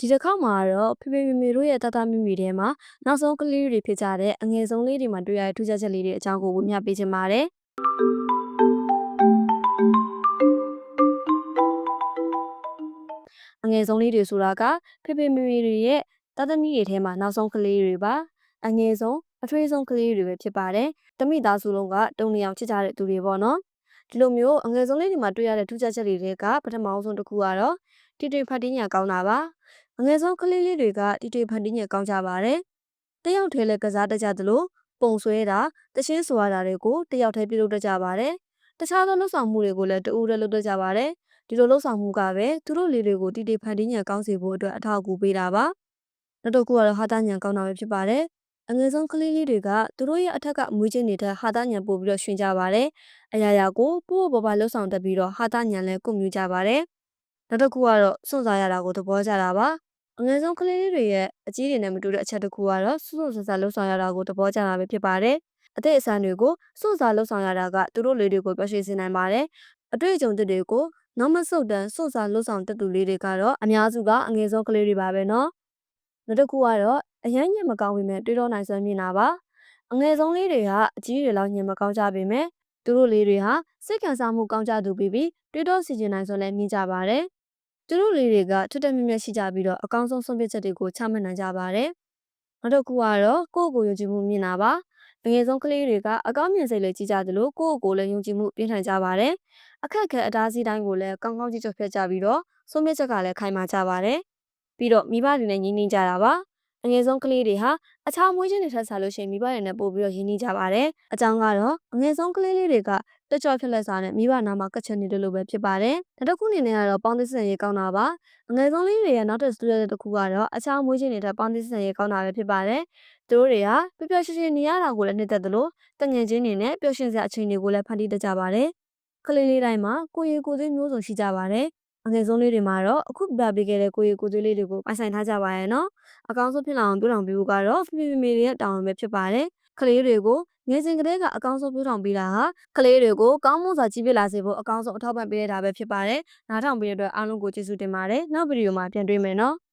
ဒီတစ်ခါမှာတော့ဖေဖေမေမေတို့ရဲ့တတမိမိထဲမှာနောက်ဆုံးကလေးတွေဖြစ်ကြတဲ့အငယ်ဆုံးလေးတွေမှာတွေ့ရတဲ့ထူးခြားချက်လေးတွေအကြောင်းကိုဝေမျှပေးချင်ပါတယ်အငယ်ဆုံးလေးတွေဆိုတာကဖေဖေမေမေတွေရဲ့တသမီတွေထဲမှာနောက်ဆုံးကလေးတွေပါအငယ်ဆုံးအထွေးဆုံးကလေးတွေပဲဖြစ်ပါတယ်တမိသားစုလုံးကတုံနေအောင်ချစ်ကြတဲ့သူတွေပေါ့နော်ဒီလိုမျိုးအငယ်ဆုံးလေးတွေမှာတွေ့ရတဲ့ထူးခြားချက်တွေတွေကပထမအောင်ဆုံးတစ်ခုကတော့တီတီဖတ်တင်းညာကောင်းတာပါ အငယ်ဆုံးကလေးလေးတွေကတီတီဖန်တီးညက်ကောင်းကြပါတယ်။တယောက်တည်းလည်းကစားတတ်ကြသလိုပုံဆွဲတာတချင်းဆိုရတာတွေကိုတယောက်တည်းပြုလုပ်တတ်ကြပါတယ်။တခြားသောလှုပ်ဆောင်မှုတွေကိုလည်းတူဦးတည်းလုပ်တတ်ကြပါတယ်။ဒီလိုလှုပ်ဆောင်မှုကပဲသူတို့လေးတွေကိုတီတီဖန်တီးညက်ကောင်းစေဖို့အတွက်အထောက်အကူပေးတာပါ။နောက်တစ်ခုကတော့ဟာတာညံကောင်းတာပဲဖြစ်ပါတယ်။အငယ်ဆုံးကလေးလေးတွေကသူတို့ရဲ့အထက်ကမွေးချင်းနေတဲ့ဟာတာညံပို့ပြီးတော့ရှင်ကြပါတယ်။အရာရာကိုပို့ပို့ပေါ်ပါလှုပ်ဆောင်တတ်ပြီးတော့ဟာတာညံလည်းကုမြူကြပါတယ်။နောက်တစ်ခုကတော့စွန့်စားရတာကိုသဘောကျတာပါ။ အငယ်ဆုံးကလေးလေးတွေရဲ့အကြီးတွေနဲ့မတူတဲ့အချက်တစ်ခုကတော့စွန့်စွန့်ဆဆလှုပ်ဆောင်ရတာကိုသဘောကျတာပဲဖြစ်ပါတယ်။အသက်အဆန်းတွေကိုစွန့်စားလှုပ်ဆောင်ရတာကသူတို့လေးတွေကိုပျော်ရွှင်စေနိုင်ပါတယ်။အတွေ့အကြုံသစ်တွေကိုနောက်မဆုတ်တမ်းစွန့်စားလှုပ်ဆောင်တတ်သူလေးတွေကတော့အများစုကအငယ်ဆုံးကလေးတွေပါပဲနော်။နောက်တစ်ခုကတော့အရန်ညံမကောင်းပေမဲ့တွေးတော့နိုင်စွမ်းမြင်တာပါ။အငယ်ဆုံးလေးတွေကအကြီးတွေလောက်ညံမကောင်းကြပေမဲ့သူတို့လေးတွေဟာစိတ်ခံစားမှုကောင်းကြသူပြီးပြီးတွေးတော့စီကျင်နိုင်စွမ်းလည်းမြင်ကြပါတယ်။ သူတို့လေးတွေကထက်ထက်မြက်မြက်ရှိကြပြီးတော့အကောင်းဆုံးဆုံးဖြတ်ချက်တွေကိုချမှတ်နိုင်ကြပါတယ်။နောက်တစ်ခုကတော့ကိုယ့်ကိုယ်ယုံကြည်မှုမြင်တာပါ။ငယ်ဆုံးကလေးတွေကအကောင်းမြင်စိတ်လေးကြီးကြသလိုကိုယ့်ကိုယ်လည်းယုံကြည်မှုပြင်းထန်ကြပါတယ်။အခက်အခဲအတားအဆီးတိုင်းကိုလည်းကောင်းကောင်းကြည့်ကြဖြတ်ကြပြီးတော့ဆုံးဖြတ်ချက်ကလည်းခိုင်မာကြပါတယ်။ပြီးတော့မိဘတွေနဲ့ညီးနှင်းကြတာပါ။ အငယ်ဆုံးကလေးတွေဟာအခြားမွေးချင်းတွေထက်စားလို့ရှိရင်မိဘတွေနဲ့ပို့ပြီးတော့ရင်းနှီးကြပါတယ်။အကြောင်းကတော့အငယ်ဆုံးကလေးလေးတွေကတက်ကြွဖြစ်လက်စားနဲ့မိဘနာမှာကတ်ချက်နေတယ်လို့ပဲဖြစ်ပါတယ်။နောက်တစ်ခုအနေနဲ့ကတော့ပေါင်းသစ်ဆန်ရေးကောင်းတာပါ။အငယ်ဆုံးလေးတွေရဲ့နောက်ထပ်စတူဒီယိုတစ်ခုကတော့အခြားမွေးချင်းတွေထက်ပေါင်းသစ်ဆန်ရေးကောင်းတာပဲဖြစ်ပါတယ်။သူတို့တွေကပျော်ပျော်ရွှင်ရွှင်နေရတာကိုလည်းနှစ်သက်သလိုတငယ်ချင်းတွေနဲ့ပျော်ရွှင်စရာအချိန်တွေကိုလည်းဖန်တီးတတ်ကြပါတယ်။ကလေးလေးတိုင်းမှာကိုရီကိုသွေးမျိုးစုံရှိကြပါတယ်။ အငယ်ဆုံးလေးတွေမှာတော့အခုပြပေးခဲ့တဲ့ကိုရီကိုသွေးလေးတွေကိုပိုင်ဆိုင်ထားကြပါရဲ့နော်။အကောင်းဆုံးဖြစ်လာအောင်ပြုလုပ်ပေးဖို့ကတော့ဖေဖေမေမေရဲ့တာဝန်ပဲဖြစ်ပါတယ်။ကလေးတွေကိုငယ်စဉ်ကတည်းကအကောင်းဆုံးပြုထောင်ပေးတာဟာကလေးတွေကိုကောင်းမွန်စွာကြီးပြစ်လာစေဖို့အကောင်းဆုံးအထောက်ပံ့ပေးရတာပဲဖြစ်ပါတယ်။နားထောင်ပေးတဲ့အတွက်အားလုံးကိုကျေးဇူးတင်ပါတယ်။နောက်ဗီဒီယိုမှာပြန်တွေ့မယ်နော်။